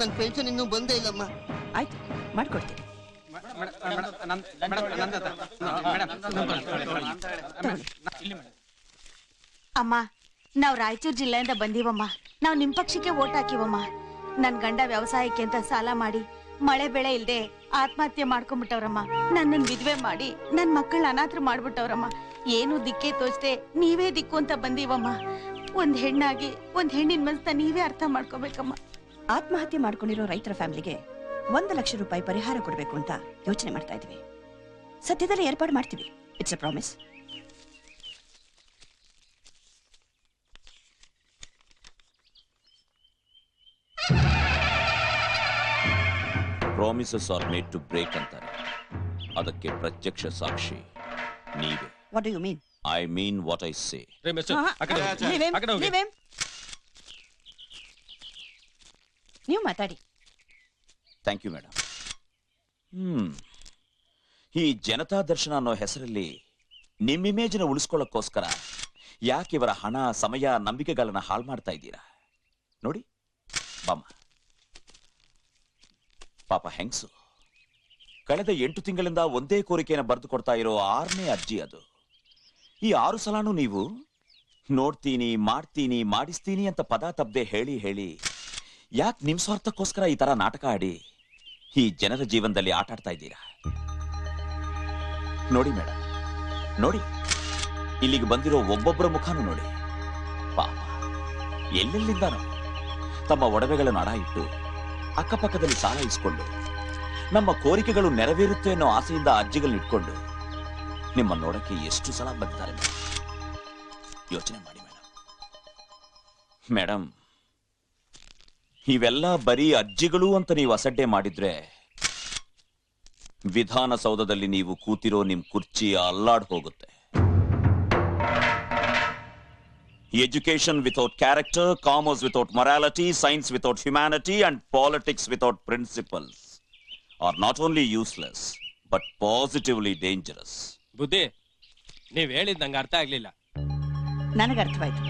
ನನ್ನ ಪೆನ್ಷನ್ ಇನ್ನೂ ಬಂದೇ ಇಲ್ಲಮ್ಮ. ಆಯ್ತು ಮಾಡ್ಕೊಡ್ತೀನಿ. ಅಮ್ಮ ನಾವ್ ರಾಯಚೂರು ಜಿಲ್ಲೆಯಿಂದ ಬಂದೀವಮ್ಮ. ನಾವ್ ನಿಮ್ ಪಕ್ಷಕ್ಕೆ ಓಟ್ ಹಾಕಿವಮ್ಮ. ನನ್ ಗಂಡ ವ್ಯವಸಾಯಕ್ಕೆ ಅಂತ ಸಾಲ ಮಾಡಿ ಮಳೆ ಬೆಳೆ ಇಲ್ದೆ ಆತ್ಮಹತ್ಯೆ ಮಾಡ್ಕೊಂಡ್ಬಿಟ್ಟವ್ರಮ್ಮ ನನ್ನನ್ ವಿಧವೆ ಮಾಡಿ ನನ್ ಮಕ್ಕಳ ಅನಾಥರು ಮಾಡ್ಬಿಟ್ಟವ್ರಮ್ಮ. ಏನು ದಿಕ್ಕೇ ತೋಚದೆ ನೀವೇ ದಿಕ್ಕು ಅಂತ ಬಂದೀವಮ್ಮ. ಒಂದ್ ಹೆಣ್ಣಾಗಿ ಒಂದ್ ಹೆಣ್ಣಿನ ಮನಸ್ಸ ನೀವೇ ಅರ್ಥ ಮಾಡ್ಕೋಬೇಕಮ್ಮ. ಆತ್ಮಹತ್ಯೆ ಮಾಡ್ಕೊಂಡಿರೋ ರೈತರ ಫ್ಯಾಮಿಲಿಗೆ ಒಂದು ಲಕ್ಷ ರೂಪಾಯಿ ಪರಿಹಾರ ಕೊಡಬೇಕು ಅಂತ ಯೋಚನೆ ಮಾಡ್ತಾ ಇದ್ವಿ. ಸದ್ಯದಲ್ಲೇ ಏರ್ಪಾಡು ಮಾಡ್ತೀವಿ. It's a promise promises are made to break ಅಂತಾರೆ. ಅದಕ್ಕೆ ಪ್ರತ್ಯಕ್ಷ ಸಾಕ್ಷಿ ನೀವೇ. What you mean I mean what I say ನೀವು ಮಾತಾಡಿ. ಥ್ಯಾಂಕ್ ಯು ಮೇಡಮ್ ಹ್ಮ್ ಈ ಜನತಾ ದರ್ಶನ ಅನ್ನೋ ಹೆಸರಲ್ಲಿ ನಿಮ್ಮ ಇಮೇಜ್ನ ಉಳಿಸ್ಕೊಳ್ಳೋಕ್ಕೋಸ್ಕರ ಯಾಕೆ ಇವರ ಹಣ, ಸಮಯ, ನಂಬಿಕೆಗಳನ್ನ ಹಾಳು ಮಾಡ್ತಾ ಇದ್ದೀರಾ? ನೋಡಿ. ಬಾಮ್ಮ. ಪಾಪ ಹೆಂಗ್ಸು. ಕಳೆದ ಎಂಟು ತಿಂಗಳಿಂದ ಒಂದೇ ಕೋರಿಕೆಯನ್ನು ಬರೆದು ಕೊಡ್ತಾ ಇರೋ ಆರನೇ ಅರ್ಜಿ ಅದು. ಈ ಆರು ಸಲನೂ ನೀವು ನೋಡ್ತೀನಿ, ಮಾಡ್ತೀನಿ, ಮಾಡಿಸ್ತೀನಿ ಅಂತ ಪದ ತಪ್ಪದೆ ಹೇಳಿ ಹೇಳಿ ಯಾಕೆ ನಿಮ್ ಸ್ವಾರ್ಥಕ್ಕೋಸ್ಕರ ಈ ತರ ನಾಟಕ ಆಡಿ ಈ ಜನರ ಜೀವನದಲ್ಲಿ ಆಟ ಆಡ್ತಾ ಇದ್ದೀರಾ? ನೋಡಿ ಮೇಡಮ್ ನೋಡಿ. ಇಲ್ಲಿಗೆ ಬಂದಿರೋ ಒಬ್ಬೊಬ್ಬರ ಮುಖಾನು ನೋಡಿ. ಪಾಪ, ಎಲ್ಲೆಲ್ಲಿಂದಾನೋ. ತಮ್ಮ ಒಡವೆಗಳನ್ನು ಅಡ ಇಟ್ಟು ಅಕ್ಕಪಕ್ಕದಲ್ಲಿ ಸಾಲ ಇಸ್ಕೊಂಡು ನಮ್ಮ ಕೋರಿಕೆಗಳು ನೆರವೇರುತ್ತೆ ಅನ್ನೋ ಆಸೆಯಿಂದ ಅರ್ಜಿಗಳನ್ನ ಇಟ್ಕೊಂಡು ನಿಮ್ಮ ನೋಡಕ್ಕೆ ಎಷ್ಟು ಸಲ ಬಂದಿದ್ದಾರೆ ಯೋಚನೆ ಮಾಡಿ ಮೇಡಮ್ ಮೇಡಮ್ ಇವೆಲ್ಲ ಬರೀ ಅಜ್ಜಿಗಳು ಅಂತ ನೀವು ಅಸಡ್ಡೆ ಮಾಡಿದ್ರೆ ವಿಧಾನಸೌಧದಲ್ಲಿ ನೀವು ಕೂತಿರೋ ನಿಮ್ ಕುರ್ಚಿ ಅಲ್ಲಾಡ್ ಹೋಗುತ್ತೆ. Education without character commerce without morality science without humanity and politics without principles are not only useless but positively dangerous ಬುದ್ಧಿ ನೀವ್ ಹೇಳಿದ್ ನಂಗೆ ಅರ್ಥ ಆಗ್ಲಿಲ್ಲ. ನನಗೆ ಅರ್ಥವಾಯ್ತು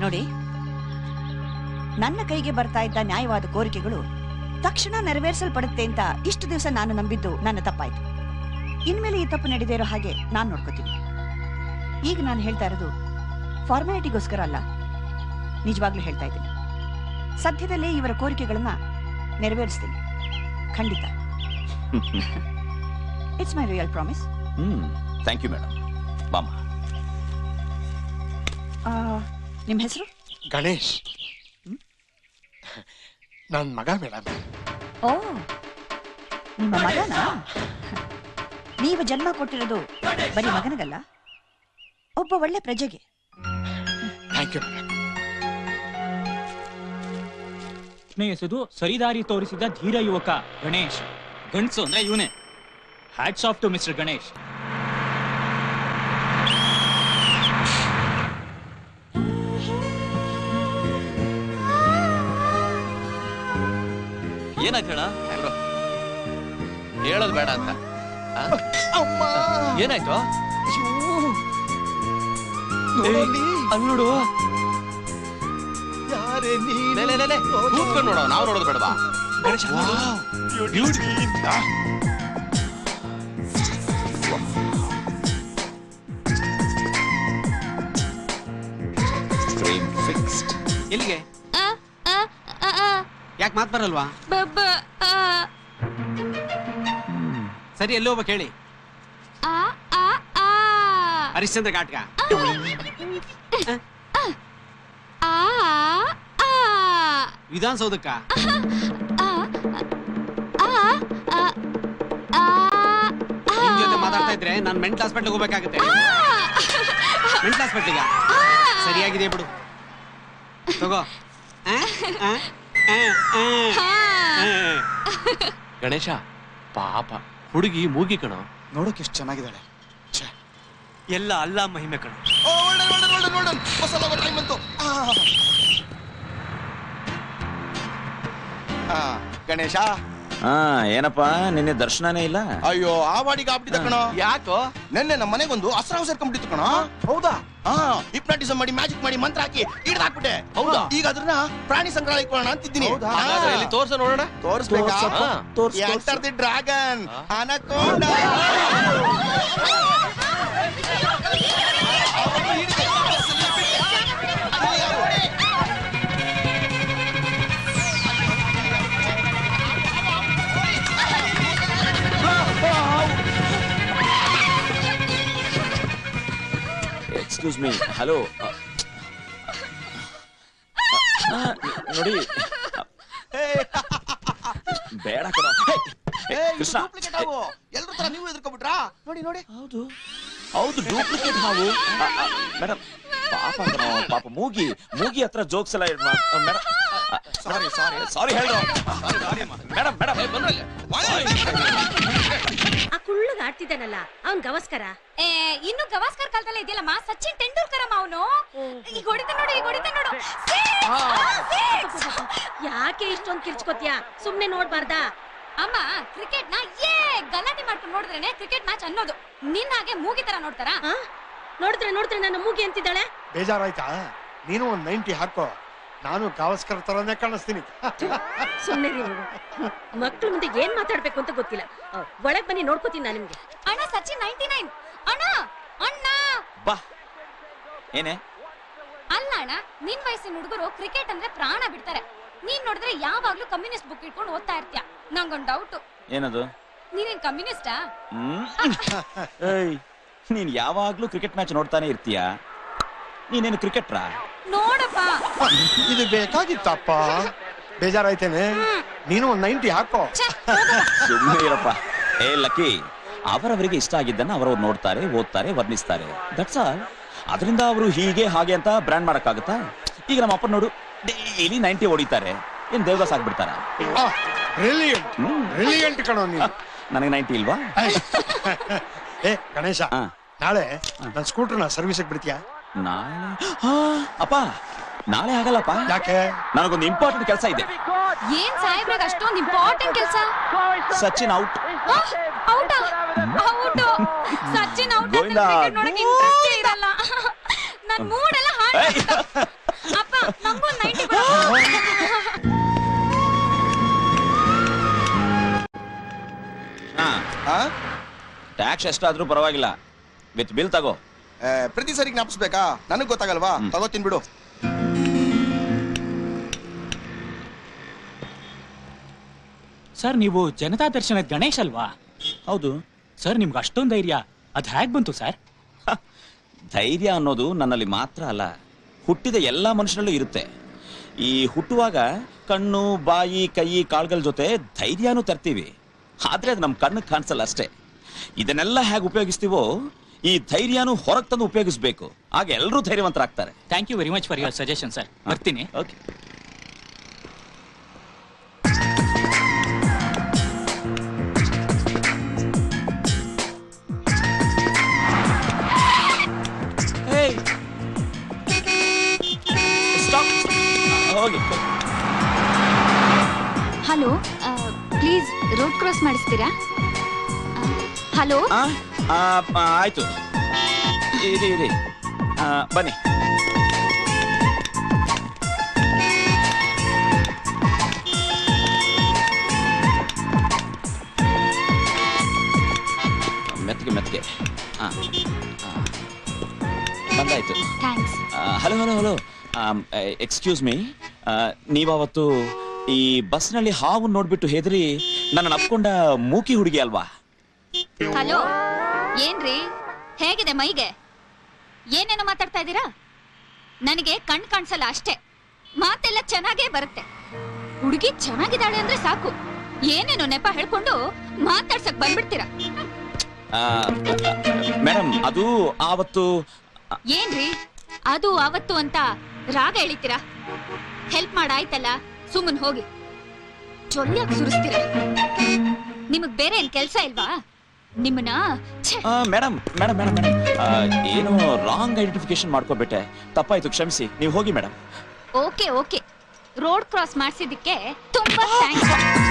ನೋಡಿ ನನ್ನ ಕೈಗೆ ಬರ್ತಾ ಇದ್ದ ನ್ಯಾಯವಾದ ಕೋರಿಕೆಗಳು ತಕ್ಷಣ ನೆರವೇರಿಸಲ್ಪಡುತ್ತೆ ಅಂತ ಇಷ್ಟು ದಿವಸ ನಾನು ನಂಬಿದ್ದು ನನ್ನ ತಪ್ಪಾಯ್ತು. ಇನ್ಮೇಲೆ ಈ ತಪ್ಪು ನಡೆದೇ ಇರೋ ಹಾಗೆ ನಾನು ನೋಡ್ಕೋತೀನಿ. ಈಗ ನಾನು ಹೇಳ್ತಾ ಇರೋದು ಫಾರ್ಮಾಲಿಟಿಗೋಸ್ಕರ ಅಲ್ಲ. ನಿಜವಾಗ್ಲೂ ಹೇಳ್ತಾ ಇದ್ದೀನಿ. ಸದ್ಯದಲ್ಲೇ ಇವರ ಕೋರಿಕೆಗಳನ್ನ ನೆರವೇರಿಸ್ತೀನಿ. ಖಂಡಿತ. It's my real promise hmm thank you madam ಬಾಮ ನಿಮ್ಮ ಹೆಸರು? ಗಣೇಶ್. ನನ್ ಮಗ ಮೇಡಮ್ ಓ ನಿಮ್ಮ ಮಗನ ನೀವು ಜನ್ಮ ಕೊಟ್ಟಿರೋದು ಬರೀ ಮಗನಿಗಲ್ಲ ಒಬ್ಬ ಒಳ್ಳೆ ಪ್ರಜೆಗೆ. ಥ್ಯಾಂಕ್ ಯು ಸ್ನೇಹಿಸುದು ಸರಿದಾರಿ ತೋರಿಸಿದ ಧೀರ ಯುವಕ ಗಣೇಶ್. ಗಂಡ್ಸು ಅಂದ್ರೆ ಇವನೇ. Hats off to mister Ganesh. ಏನಾಯ್ತು ಹೇಳ? ಹೇಳೋದು ಬೇಡ ಅಂತ? ಏನಾಯ್ತು? ನೋಡಲ್ಲಿ ಅಲ್ಲಿ ನೋಡು. ಯಾರೇ ನೀನು? ಕೂತ್ಕೊಂಡು ನೋಡೋ ನಾವು ನೋಡೋದು ಬೇಡವಾ? ಗಣೇಶ ಎಲ್ಲಿಗೆ? ಯಾಕೆ ಮಾತು ಬರಲ್ವಾ? ಸರಿ ಎಲ್ಲಿ ಹೋಗ್ಬೇಕು ಹೇಳಿ ಹರಿಶ್ಚಂದ್ರ ಆ. ವಿಧಾನಸೌಧಕ್ಕ? ನಿಮ್ ಜೊತೆ ಮಾತಾಡ್ತಾ ಇದ್ರೆ ನಾನು ಮೆಂಟಲ್ ಹಾಸ್ಪಿಟ್ಲಿಗೆ ಹೋಗ್ಬೇಕಾಗುತ್ತೆ. ಮೆಂಟಲ್ ಹಾಸ್ಪಿಟ್ಲಿಗ? ಸರಿಯಾಗಿದೆ ಬಿಡು. ತಗೋ. ಆ? ಆ? ಗಣೇಶ ಪಾಪ ಹುಡುಗಿ ಮೂಗಿ ಕಣ. ನೋಡೋಕೆ ಎಷ್ಟು ಚೆನ್ನಾಗಿದ್ದಾಳೆ. ಛೆ. ಎಲ್ಲ ಅಲ್ಲ ಮಹಿಮೆ ಕಣ. ಗಣೇಶ? ಹಾ ಏನಪ್ಪ ನಿನ್ನೆ ದರ್ಶನನೇ ಇಲ್ಲ? ಅಯ್ಯೋ ಆ ವಾಡಿಗೆ ಆಗ್ಬಿಟ್ಟಿದ್ದ ಕಣ. ಯಾಕೋ? ನೆನ್ನೆ ನಮ್ಮ ಮನೆಗೊಂದು ಅಸ್ರಾವ್ ಸೇರ್ಕೊಂಡ್ಬಿಟ್ಟಿತ್ತು ಕಣ. ಹೌದಾ? ಹಾ ಹಿಪ್ನಾಟಿಸಮ್ ಮಾಡಿ ಮ್ಯಾಜಿಕ್ ಮಾಡಿ ಮಂತ್ರ ಹಾಕಿ ಹಿಡ್ದು ಹಾಕ್ಬಿಟ್ಟೆ ಹೌದಾ? ಈಗ ಅದನ್ನ ಪ್ರಾಣಿ ಸಂಗ್ರಹಾಲಯ ಇಟ್ಕೊಳ್ಳೋಣ ಅಂತಿದ್ದೀನಿ. ಹಾಗಾದ್ರೆ ಇಲ್ಲಿ ತೋರ್ಸ ನೋಡೋಣ? ತೋರಿಸ್ಬೇಕಾ. ತೋರ್ಸ್, ತೋರ್ಸ್. Enter the dragon anaconda. Excuse me hello ನೋಡಿ ಬೇಡ ಕಣ. ಕೃಷ್ಣ. ಎಲ್ಲರೂ ತರ ನೀವು ಎದ್ರಕೊಂಡ್ಬಿಟ್ರಾ? ನೋಡಿ ನೋಡಿ. ಹೌದು. ಹೌದು ಡೂಪ್ಲಿಕೇಟ್ ಹಾವು. ಮೇಡಮ್ ಪಾಪ ಪಾಪ ಮೂಗಿ ಮೂಗಿ ಹತ್ರ ಜೋಕ್ಸ್ ಎಲ್ಲ ಮೇಡಮ್ ಸಾರಿ ಸಾರಿ ಸಾರಿ ಹೇಳ್ರು. ಮೇಡಮ್ ಮೇಡಮ್ ಕುಳ್ಳಗ್ ಆಡ್ತಿದ್ದಾನಲ್ಲ ಅವ್ನ್ ಗವಸ್ಕರ? ಏ ಇನ್ನು ಗವಾಸ್ಕರ್ ಕಾಲದಲ್ಲೇ ಇದೆಯಲ್ಲಮ್ಮ ಸಚಿನ್ ತೆಂಡೂಲ್ಕರ್ ಅಮ್ಮ ಅವನು ಈಗ ಹೊಡಿತ ನೋಡು ಈಗ ಹೊಡಿತ ನೋಡು. Six! Six! ಯಾಕೆ ಇಷ್ಟೊಂದ್ ಕಿರ್ಚ್ಕೊತ್ಯಾ? ಸುಮ್ನೆ ನೋಡ್ಬಾರ್ದಾ? ಅಮ್ಮ ಕ್ರಿಕೆಟ್ನ ಏ ಗಲಾಟೆ ಮಾಡ್ಕೊಂಡು ನೋಡಿದ್ರೇನೆ ಕ್ರಿಕೆಟ್ ಮ್ಯಾಚ್ ಅನ್ನೋದು. ನಿನ್ನ ಹಾಗೆ ಮೂಗಿ ತರ ನೋಡ್ತಾರಾ? ಆ? ನೋಡಿದ್ರೆ ನೋಡಿದ್ರೆ ನನ್ನ ಮೂಗಿ ಅಂತಿದ್ದಾಳೆ? ಬೇಜಾರಾಯ್ತಾ? ನೀನು ಒಂದ್ ನೈಂಟಿ ಹಾಕೋ. ನಾನು ಗಾವಸ್ಕರ್ ತರನೇ ಕಾಣಿಸ್ತೀನಿ. ಸುಮ್ಮನೆ ಮಕ್ಕಳ ಮುಂದೆ ಏನ್ ಮಾತಾಡ್ಬೇಕು ಅಂತ ಗೊತ್ತಿಲ್ಲ. ಒಳಗ್ ಬನ್ನಿ ನೋಡ್ಕೋತೀನಿ ನಾನು ನಿಮ್ಗೆ. ಅಣ್ಣ ಸಚಿನ್ ನೈಂಟಿ ನೈನ್. ಅಣ್ಣ ಅಣ್ಣ. ಬಾ. ಏನೇ? ಅಲ್ಲ ಅಣ್ಣ ನಿನ್ ವಯಸ್ಸಿನ ಹುಡುಗರು ಕ್ರಿಕೆಟ್ ಅಂದ್ರೆ ಪ್ರಾಣ ಬಿಡ್ತಾರೆ. ನೀನ್ ನೋಡಿದ್ರೆ ಯಾವಾಗ್ಲೂ ಕಮ್ಯುನಿಸ್ಟ್ ಬುಕ್ ಇಟ್ಕೊಂಡು ಓದ್ತಾ ಇರ್ತೀಯ. ನಂಗೊಂದ್ ಡೌಟ್ ಏನದು? ನೀನೇನ್ ಕಮ್ಯುನಿಸ್ಟಾ ನೀನ್ ಯಾವಾಗ್ಲೂ ಕ್ರಿಕೆಟ್ ಮ್ಯಾಚ್ ನೋಡ್ತಾನೆ ಇರ್ತೀಯ? ನೀನೇನು ಕ್ರಿಕೆಟ್ರಾ ನೋಡಪ್ಪ. ಇದು ಬೇಕಾಗಿತ್ತಪ್ಪ. ಬೇಜಾರಾಯ್ತೇನೆ. ನೀನು ಒಂದ್ ನೈಂಟಿ ಹಾಕೋ. ಸುಮ್ಮನೆ ಇರಪ್ಪ. ಏ ಲಕ್ಕಿ ಅವರವರಿಗೆ ಇಷ್ಟ ಆಗಿದ್ದನ್ನ ಅವರವ್ರು ನೋಡ್ತಾರೆ ಓದ್ತಾರೆ ವರ್ಣಿಸ್ತಾರೆ. ದಟ್ಸ್ ಆಲ್ ಅದರಿಂದ ಅವರು ಹೀಗೆ ಹಾಗೆ ಅಂತ ಬ್ರ್ಯಾಂಡ್ ಮಾಡಕ್ಕಾಗತ್ತಾ? ಈಗ ನಮ್ಮ ಅಪ್ಪ ನೋಡು ಡೈಲಿ ನೈಂಟಿ ಹೊಡಿತಾರೆ. ಏನ್ ದೇವದಾಸ್ ಆಗ್ಬಿಡ್ತಾರ? ಬ್ರಿಲಿಯಂಟ್ ಕಣೋ ನೀನು. ನನಗೆ ನೈಂಟಿ ಇಲ್ವಾ? ಏ ಗಣೇಶ. ನಾಳೆ ನನ್ನ ಸ್ಕೂಟರ್ನ ಸರ್ವಿಸ್ಗೆ ಬಿಡ್ತೀಯಾ? ನಾಳೆ? ಹಾ, ಅಪ್ಪ ನಾಳೆ ಆಗಲ್ಲಪ್ಪ. ಯಾಕೆ? ನನಗೊಂದು ಇಂಪಾರ್ಟೆಂಟ್ ಕೆಲಸ ಇದೆ. ಏನ್ ಸಾಹೇಬ್ರಾಗ ಅಷ್ಟೊಂದು ಇಂಪಾರ್ಟೆಂಟ್ ಕೆಲಸ? Sachin out out out. Sachin out Govinda. ನೋಡಕ್ ಇಂಟ್ರೆಸ್ಟ್ ಇರಲ್ಲ. ನನ್ ಮೂಡ್ ಎಲ್ಲ ಹಾಳು ಅಪ್ಪ ನಂಗೂ ನೈಂಟಿ ಆ? ಟ್ಯಾಕ್ಸ್ ಎಷ್ಟಾದ್ರೂ ಪರವಾಗಿಲ್ಲ. ವಿತ್ ಬಿಲ್ ತಗೋ. ಪ್ರತಿ ಸರಿ ಜ್ಞಾಪಿಸ್ಬೇಕಾ? ನನಗ್ ಗೊತ್ತಾಗಲ್ವಾ? ತಗೋ ತಗೋತೀನಿ ಬಿಡು. ಸರ್ ನೀವು ಜನತಾ ದರ್ಶನದ ಗಣೇಶ್ ಅಲ್ವಾ? ಹೌದು. ಸರ್ ನಿಮ್ಗೆ ಅಷ್ಟೊಂದು ಧೈರ್ಯ. ಅದ್ ಹೇಗ್ ಬಂತು ಸರ್? ಹ, ಧೈರ್ಯ ಅನ್ನೋದು ನನ್ನಲ್ಲಿ ಮಾತ್ರ ಅಲ್ಲ. ಹುಟ್ಟಿದ ಎಲ್ಲ ಮನುಷ್ಯನಲ್ಲೂ ಇರುತ್ತೆ. ಈ ಹುಟ್ಟುವಾಗ ಕಣ್ಣು ಬಾಯಿ ಕೈ ಕಾಳುಗಳ ಜೊತೆ ಧೈರ್ಯನೂ ತರ್ತೀವಿ. ಆದ್ರೆ ಅದು ನಮ್ಮ ಕಣ್ಣಿಗೆ ಕಾಣಿಸಲ್ಲ ಅಷ್ಟೇ. ಇದನ್ನೆಲ್ಲ ಹೇಗೆ ಉಪಯೋಗಿಸ್ತೀವೋ ಈ ಧೈರ್ಯನೂ ಹೊರಗೆ ತಂದು ಉಪಯೋಗಿಸ್ಬೇಕು. ಆಗ ಎಲ್ಲರೂ ಧೈರ್ಯವಂತರಾಗ್ತಾರೆ. Thank you very much for your suggestion sir ಬರ್ತೀನಿ. ಓಕೆ ಹೋಗಿ. ಹಲೋ ಪ್ಲೀಸ್ ರೋಡ್ ಕ್ರಾಸ್ ಮಾಡಿಸ್ತೀರಾ? ಹಲೋ? ಆ, ಆ, ಆ, ಆಯ್ತು. ಇರಿ ಇರಿ. ಆ, ಬನ್ನಿ. ಮೆತ್ತಗೆ ಮೆತ್ತಗೆ. ಆ, ಆ. ಬಂದಾಯ್ತು. Thanks hello hello hello. Excuse me. ನೀವವತ್ತು ಈ ಬಸ್ನಲ್ಲಿ ಹಾವು ನೋಡ್ಬಿಟ್ಟು ಹೆದರಿ ನನ್ನ ಅಪ್ಕೊಂಡ ಮೂಕಿ ಹುಡುಗಿ ಅಲ್ವಾ? ಹಲೋ? ಏನ್ರಿ? ಹೇಗಿದೆ ಮೈಗೆ? ಏನೇನೋ ಮಾತಾಡ್ತಾ ಇದ್ದೀರಾ? ನನಗೆ ಕಣ್ ಕಾಣಿಸಲ್ಲ ಅಷ್ಟೇ. ಮಾತೆಲ್ಲ ಚೆನ್ನಾಗೇ ಬರುತ್ತೆ. ಹುಡುಗಿ ಚೆನ್ನಾಗಿದ್ದಾಳೆ ಅಂದ್ರೆ ಸಾಕು. ಏನೇನೋ ನೆಪ ಹೇಳ್ಕೊಂಡು ಮಾತಾಡ್ಸಕ್ ಬಂದ್ಬಿಡ್ತೀರಾ? ಮೇಡಮ್ ಅದು ಆವತ್ತು ಏನ್ರಿ? ಅದು ಆವತ್ತು ಅಂತ ರಾಗ ಎಳಿತೀರಾ ಹೆಲ್ಪ್ ಮಾಡಾಯ್ತಲ್ಲ ಸುಮ್ಮನ್ ಹೋಗಿ. ಚೊಲ್ಯಾಕ್ ಸುರಿಸ್ತೀರಾ? ನಿಮಗ್ ಬೇರೆ ಏನ್ ಕೆಲ್ಸ ಇಲ್ವಾ? ನಿಮ್ಮನ್ನ? ಛೆ, ಮೇಡಮ್ ಮೇಡಮ್ ಮೇಡಮ್ ಮೇಡಮ್ ಏನೋ ರಾಂಗ್ ಐಡೆಂಟಿಫಿಕೇಶನ್ ಮಾಡ್ಕೊಬಿಟ್ಟೆ. ತಪ್ಪಾಯ್ತು ಕ್ಷಮಿಸಿ. ನೀವು ಹೋಗಿ madam okay okay. Road cross ಮಾಡಿಸಿದ್ದಕ್ಕೆ ತುಂಬಾ ಥ್ಯಾಂಕ್ಸ್